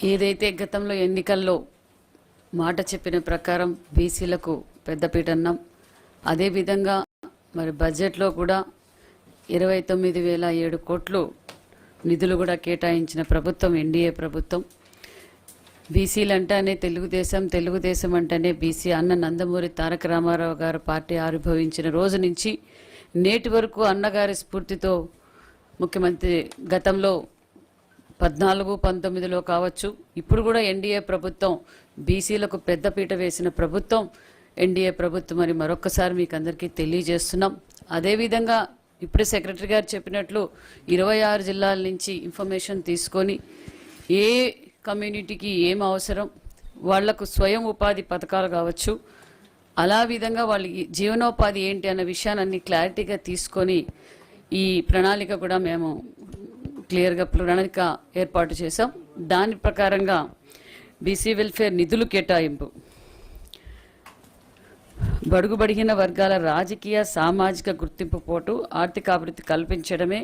ఏదైతే గతంలో ఎన్నికల్లో మాట చెప్పిన ప్రకారం బీసీలకు పెద్దపీట అన్నాం అదేవిధంగా మరి బడ్జెట్లో కూడా ఇరవై తొమ్మిది వేల ఏడు కోట్లు నిధులు కూడా కేటాయించిన ప్రభుత్వం ఎన్డీఏ ప్రభుత్వం. బీసీలు అంటేనే తెలుగుదేశం తెలుగుదేశం అంటేనే బీసీ అన్న నందమూరి తారక రామారావు గారు పార్టీ ఆవిర్భవించిన రోజు నుంచి నేటి వరకు అన్నగారి స్ఫూర్తితో ముఖ్యమంత్రి గతంలో పద్నాలుగు పంతొమ్మిదిలో కావచ్చు. ఇప్పుడు కూడా ఎన్డీఏ ప్రభుత్వం బీసీలకు పెద్దపీట వేసిన ప్రభుత్వం. ఎన్డీఏ ప్రభుత్వం అని మరొక్కసారి మీకు అందరికీ తెలియజేస్తున్నాం. అదేవిధంగా ఇప్పుడే సెక్రటరీ గారు చెప్పినట్లు ఇరవై ఆరు జిల్లాల నుంచి ఇన్ఫర్మేషన్ తీసుకొని ఏ కమ్యూనిటీకి ఏం అవసరం వాళ్ళకు స్వయం ఉపాధి పథకాలు కావచ్చు. అలా విధంగా వాళ్ళ జీవనోపాధి ఏంటి అన్న విషయాన్ని క్లారిటీగా తీసుకొని ఈ ప్రణాళిక కూడా మేము క్లియర్గా ప్రణాళిక ఏర్పాటు చేశాం. దాని ప్రకారంగా బీసీ వెల్ఫేర్ నిధులు కేటాయింపు. బడుగుబడిగిన వర్గాల రాజకీయ సామాజిక గుర్తింపు పోటు ఆర్థిక అభివృద్ధి కల్పించడమే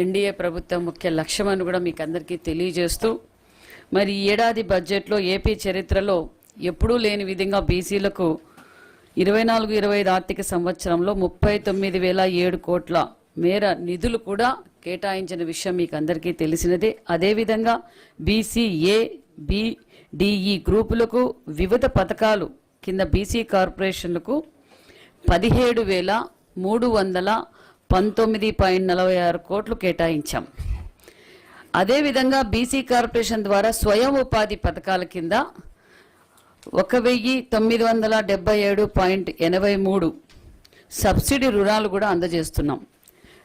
ఎన్డీఏ ప్రభుత్వం ముఖ్య లక్ష్యం అని కూడా మీకు అందరికీ తెలియజేస్తూ మరి ఈ ఏడాది బడ్జెట్లో ఏపీ చరిత్రలో ఎప్పుడూ లేని విధంగా బీసీలకు ఇరవై నాలుగు ఇరవై ఐదు ఆర్థిక సంవత్సరంలో ముప్పై తొమ్మిది వేల ఏడు కోట్ల మేర నిధులు కూడా కేటాయించిన విషయం మీకు అందరికీ తెలిసినదే. అదేవిధంగా బీసీఏ బిడిఈ గ్రూపులకు వివిధ పథకాలు కింద బీసీ కార్పొరేషన్లకు పదిహేడు వేల మూడు వందల పంతొమ్మిది పాయింట్ నలభై ఆరు కోట్లు కేటాయించాం. అదేవిధంగా బీసీ కార్పొరేషన్ ద్వారా స్వయం ఉపాధి పథకాల కింద ఒక వెయ్యి తొమ్మిది వందల డెబ్బై ఏడు పాయింట్ ఎనభై మూడు సబ్సిడీ రుణాలు కూడా అందజేస్తున్నాం.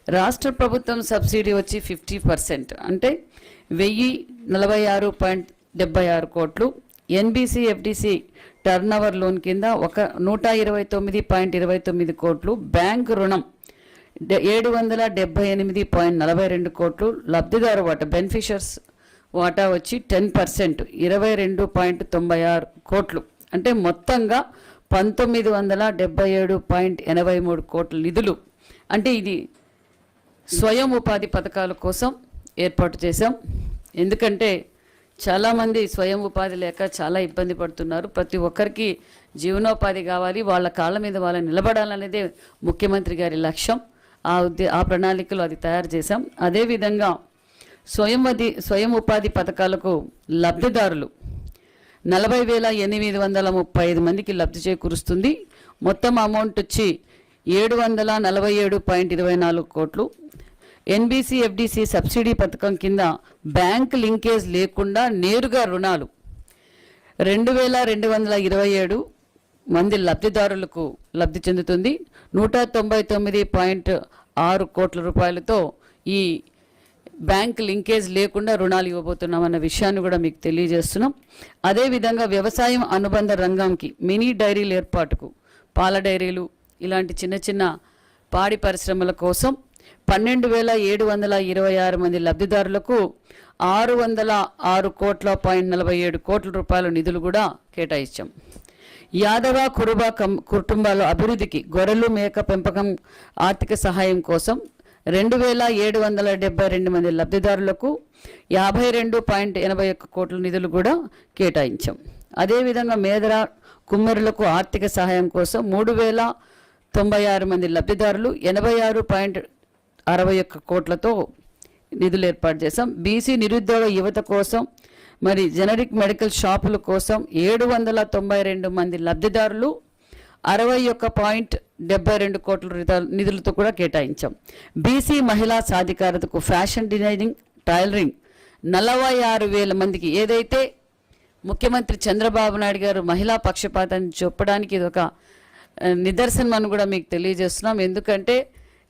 రాష్ట్ర ప్రభుత్వం సబ్సిడీ వచ్చి ఫిఫ్టీ పర్సెంట్. అంటే వెయ్యి నలభై ఆరు పాయింట్ డెబ్బై ఆరు కోట్లు. NBC FDC turnover loan కింద ఒక నూట ఇరవై తొమ్మిది పాయింట్ ఇరవై తొమ్మిది కోట్లు. బ్యాంక్ రుణం డె- ఏడు వందల డెబ్బై ఎనిమిది పాయింట్ నలభై రెండు కోట్లు. లబ్ధిదారు వాటా బెనిఫిషర్స్ వాటా వచ్చి టెన్ పర్సెంట్ ఇరవై రెండు పాయింట్ తొంభై ఆరు కోట్లు. అంటే మొత్తంగా పంతొమ్మిది వందల డెబ్బై ఏడు పాయింట్ ఎనభై మూడు కోట్ల నిధులు. అంటే ఇది స్వయం ఉపాధి పథకాల కోసం ఏర్పాటు చేశాం. ఎందుకంటే చాలామంది స్వయం ఉపాధి లేక చాలా ఇబ్బంది పడుతున్నారు. ప్రతి ఒక్కరికి జీవనోపాధి కావాలి. వాళ్ళ కాళ్ళ మీద వాళ్ళు నిలబడాలనేదే ముఖ్యమంత్రి గారి లక్ష్యం. ఆ ఉద్దే ఆ ప్రణాళికలు అది తయారు చేశాం. అదేవిధంగా స్వయం వది స్వయం ఉపాధి పథకాలకు లబ్ధిదారులు నలభై వేల ఎనిమిది వందల ముప్పై ఐదు మందికి లబ్ధి చేకూరుస్తుంది. మొత్తం అమౌంట్ వచ్చి ఏడు వందల నలభై ఏడు పాయింట్ ఇరవై నాలుగు కోట్లు. ఎన్బీసీ ఎఫ్డిసి సబ్సిడీ పథకం కింద బ్యాంక్ లింకేజ్ లేకుండా నేరుగా రుణాలు. రెండు వేల రెండు వందల ఇరవై ఏడు మంది లబ్ధిదారులకు లబ్ధి చెందుతుంది. నూట తొంభై తొమ్మిది పాయింట్ ఆరు కోట్ల రూపాయలతో ఈ బ్యాంక్ లింకేజ్ లేకుండా రుణాలు ఇవ్వబోతున్నామన్న విషయాన్ని కూడా మీకు తెలియజేస్తున్నాం. అదేవిధంగా వ్యవసాయం అనుబంధ రంగంకి మినీ డైరీల ఏర్పాటుకు పాల డైరీలు ఇలాంటి చిన్న చిన్న పాడి పరిశ్రమల కోసం పన్నెండు వేల ఏడు వందల ఇరవై ఆరు మంది లబ్ధిదారులకు ఆరు వందల ఆరు కోట్ల పాయింట్ నలభై ఏడు కోట్ల రూపాయల నిధులు కూడా కేటాయించాం. యాదవ కురుబ కం కుటుంబాల అభివృద్ధికి గొర్రెలు మేక పెంపకం ఆర్థిక సహాయం కోసం రెండు వేల ఏడు వందల డెబ్బై రెండు మంది లబ్ధిదారులకు యాభై రెండు పాయింట్ ఎనభై ఒక్క కోట్ల నిధులు కూడా కేటాయించాం. అదేవిధంగా మేదర కుమ్మరులకు ఆర్థిక సహాయం కోసం మూడు వేల తొంభై ఆరు మంది లబ్ధిదారులు ఎనభై ఆరు పాయింట్ అరవై ఒక్క కోట్లతో నిధులు ఏర్పాటు చేశాం. బీసీ నిరుద్యోగ యువత కోసం మరి జనరిక్ మెడికల్ షాపుల కోసం ఏడు వందల తొంభై రెండు మంది లబ్ధిదారులు అరవై ఒక్క పాయింట్ డెబ్బై రెండు కోట్ల నిధులతో కూడా కేటాయించాం. బీసీ మహిళా సాధికారతకు ఫ్యాషన్ డిజైనింగ్ టైలరింగ్ నలభై ఆరు వేల మందికి ఏదైతే ముఖ్యమంత్రి చంద్రబాబు నాయుడు గారు మహిళా పక్షపాతాన్ని చెప్పడానికి ఇది ఒక నిదర్శనం అని కూడా మీకు తెలియజేస్తున్నాం. ఎందుకంటే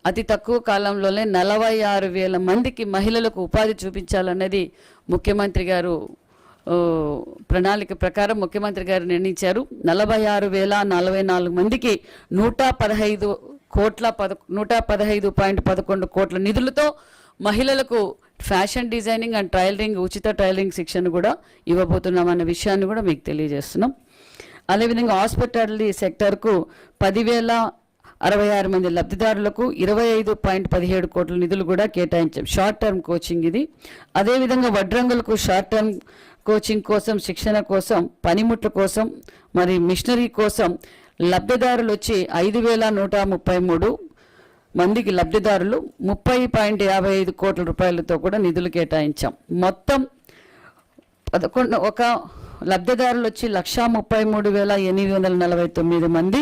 అతి తక్కువ కాలంలోనే నలభై ఆరు వేల మందికి మహిళలకు ఉపాధి చూపించాలన్నది ముఖ్యమంత్రి గారు ప్రణాళిక ప్రకారం ముఖ్యమంత్రి గారు నిర్ణయించారు. నలభై ఆరు వేల నలభై నాలుగు మందికి నూట పదహైదు కోట్ల పద నూట పదహైదు పాయింట్ పదకొండు కోట్ల నిధులతో మహిళలకు ఫ్యాషన్ డిజైనింగ్ అండ్ టైలరింగ్ ఉచిత టైలరింగ్ శిక్షణ కూడా ఇవ్వబోతున్నాం అన్న విషయాన్ని కూడా మీకు తెలియజేస్తున్నాం. అదేవిధంగా హాస్పిటాలిటీ సెక్టర్కు పదివేల అరవై ఆరు మంది లబ్ధిదారులకు ఇరవై ఐదు పాయింట్ పదిహేడు కోట్ల నిధులు కూడా కేటాయించాం. షార్ట్ టర్మ్ కోచింగ్ ఇది. అదేవిధంగా వడ్రంగులకు షార్ట్ టర్మ్ కోచింగ్ కోసం శిక్షణ కోసం పనిముట్ల కోసం మరి మిషనరీ కోసం లబ్ధిదారులు వచ్చి ఐదు వేల నూట ముప్పై మూడు మందికి లబ్ధిదారులు ముప్పై పాయింట్ యాభై ఐదు కోట్ల రూపాయలతో కూడా నిధులు కేటాయించాం. మొత్తం పదకొండు ఒక లబ్ధిదారులు వచ్చి లక్షా ముప్పై మూడు వేల ఎనిమిది వందల నలభై తొమ్మిది మంది